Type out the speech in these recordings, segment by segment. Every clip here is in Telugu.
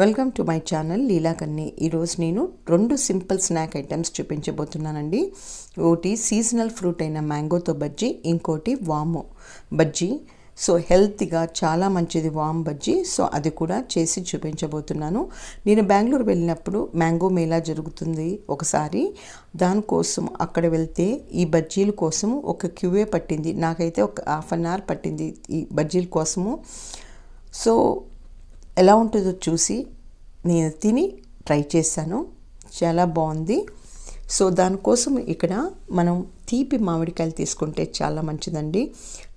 Welcome to my channel Leelakanni ఈరోజు నేను రెండు సింపుల్ స్నాక్ ఐటమ్స్ చూపించబోతున్నానండి. ఒకటి సీజనల్ ఫ్రూట్ అయిన మ్యాంగోతో బజ్జీ ఇంకోటి వాము బజ్జీ. సో హెల్తీగా చాలా మంచిది వామ్ బజ్జీ. సో అది కూడా చేసి చూపించబోతున్నాను. నేను బెంగళూరు వెళ్ళినప్పుడు మ్యాంగో మేళా జరుగుతుంది ఒకసారి. దానికోసం అక్కడ వెళ్తే ఈ బజ్జీల కోసము ఒక క్యూఏ పట్టింది. నాకైతే ఒక హాఫ్ అన్ అవర్ పట్టింది ఈ బజ్జీల కోసము. సో ఎలా ఉంటుందో చూసి నేను తిని ట్రై చేశాను. చాలా బాగుంది. సో దానికోసం ఇక్కడ మనం తీపి మామిడికాయలు తీసుకుంటే చాలా మంచిదండి.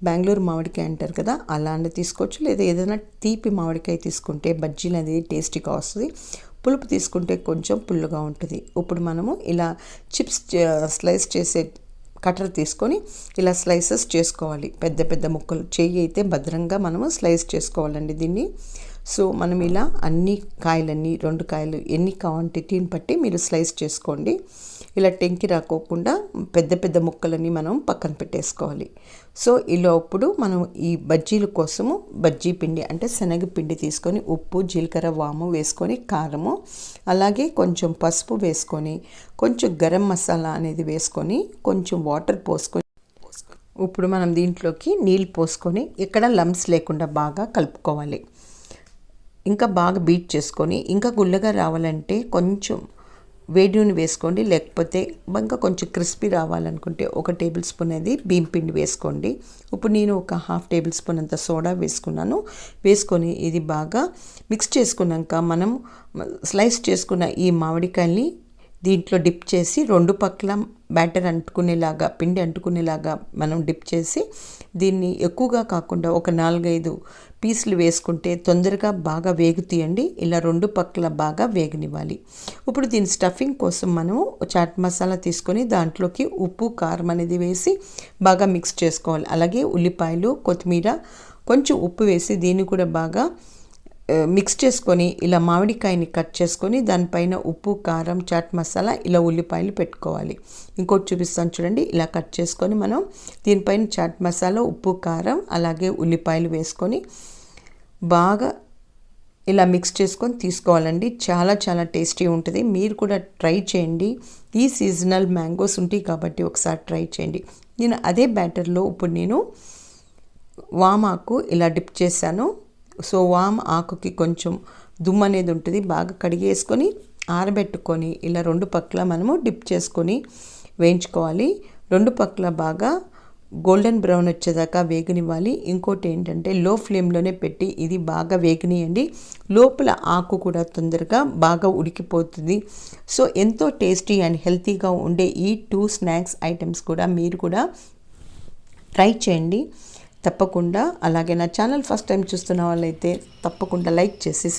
బెంగళూరు మామిడికాయ అంటారు కదా అలాంటి తీసుకోవచ్చు. లేదా ఏదైనా తీపి మామిడికాయ తీసుకుంటే బజ్జీలు అనేది టేస్టీగా వస్తుంది. పులుపు తీసుకుంటే కొంచెం పుల్లుగా ఉంటుంది. ఇప్పుడు మనము ఇలా చిప్స్ స్లైస్ చేసే కటర్ తీసుకొని ఇలా స్లైసెస్ చేసుకోవాలి. పెద్ద పెద్ద ముక్కలు చెయ్యి అయితే భద్రంగా మనము స్లైస్ చేసుకోవాలండి దీన్ని. సో మనం ఇలా అన్ని కాయలన్నీ రెండు కాయలు ఎన్ని క్వాంటిటీని బట్టి మీరు స్లైస్ చేసుకోండి. ఇలా టెంకి రాకోకుండా పెద్ద పెద్ద ముక్కలని మనం పక్కన పెట్టేసుకోవాలి. సో ఇలా ఇప్పుడు మనం ఈ బజ్జీల కోసము బజ్జీ పిండి అంటే శనగపిండి తీసుకొని ఉప్పు జీలకర్ర వాము వేసుకొని కారము అలాగే కొంచెం పసుపు వేసుకొని కొంచెం గరం మసాలా అనేది వేసుకొని కొంచెం వాటర్ పోసుకొని ఇప్పుడు మనం దీంట్లోకి నీళ్ళు పోసుకొని ఇక్కడ లమ్స్ లేకుండా బాగా కలుపుకోవాలి. ఇంకా బాగా బీట్ చేసుకొని ఇంకా గుల్లగా రావాలంటే కొంచెం వేడి నూనె వేసుకోండి. లేకపోతే ఇంకా కొంచెం క్రిస్పీ రావాలనుకుంటే ఒక టేబుల్ స్పూన్ అనేది బియ్యం పిండి వేసుకోండి. ఇప్పుడు నేను ఒక హాఫ్ టేబుల్ స్పూన్ అంత సోడా వేసుకున్నాను. వేసుకొని ఇది బాగా మిక్స్ చేసుకున్నాక మనం స్లైస్ చేసుకున్న ఈ మామిడికాయల్ని దీంట్లో డిప్ చేసి రెండు పక్కల బ్యాటర్ అంటుకునేలాగా పిండి అంటుకునేలాగా మనం డిప్ చేసి దీన్ని ఎక్కువగా కాకుండా ఒక నాలుగైదు పీసులు వేసుకుంటే తొందరగా బాగా వేగుతీయండి. ఇలా రెండు పక్కల బాగా వేగనివ్వాలి. ఇప్పుడు దీని స్టఫింగ్ కోసం మనము చాట్ మసాలా తీసుకొని దాంట్లోకి ఉప్పు కారం అనేది వేసి బాగా మిక్స్ చేసుకోవాలి. అలాగే ఉల్లిపాయలు కొత్తిమీర కొంచెం ఉప్పు వేసి దీన్ని కూడా బాగా మిక్స్ చేసుకొని ఇలా మామిడికాయని కట్ చేసుకొని దానిపైన ఉప్పు కారం చాట్ మసాలా ఇలా ఉల్లిపాయలు పెట్టుకోవాలి. ఇంకోటి చూపిస్తాను చూడండి. ఇలా కట్ చేసుకొని మనం దీనిపైన చాట్ మసాలా ఉప్పు కారం అలాగే ఉల్లిపాయలు వేసుకొని బాగా ఇలా మిక్స్ చేసుకొని తీసుకోవాలండి. చాలా చాలా టేస్టీ ఉంటుంది. మీరు కూడా ట్రై చేయండి. ఈ సీజనల్ మ్యాంగోస్ ఉంటాయి కాబట్టి ఒకసారి ట్రై చేయండి. నేను అదే బ్యాటర్లో ఇప్పుడు నేను వామాకు ఇలా డిప్ చేశాను. సో వామ్ ఆకుకి కొంచెం దుమ్ము అనేది ఉంటుంది. బాగా కడిగేసుకొని ఆరబెట్టుకొని ఇలా రెండు పక్కల మనము డిప్ చేసుకొని వేయించుకోవాలి. రెండు పక్కల బాగా గోల్డెన్ బ్రౌన్ వచ్చేదాకా వేగనివ్వాలి. ఇంకోటి ఏంటంటే లో ఫ్లేమ్లోనే పెట్టి ఇది బాగా వేగనియండి. లోపల ఆకు కూడా తొందరగా బాగా ఉడికిపోతుంది. సో ఎంతో టేస్టీ అండ్ హెల్తీగా ఉండే ఈ టూ స్నాక్స్ ఐటమ్స్ కూడా మీరు కూడా ట్రై చేయండి. తప్పకుండా. అలాగే నా ఛానల్ ఫస్ట్ టైం చూస్తున్న వాళ్ళైతే తప్పకుండా లైక్ చేసి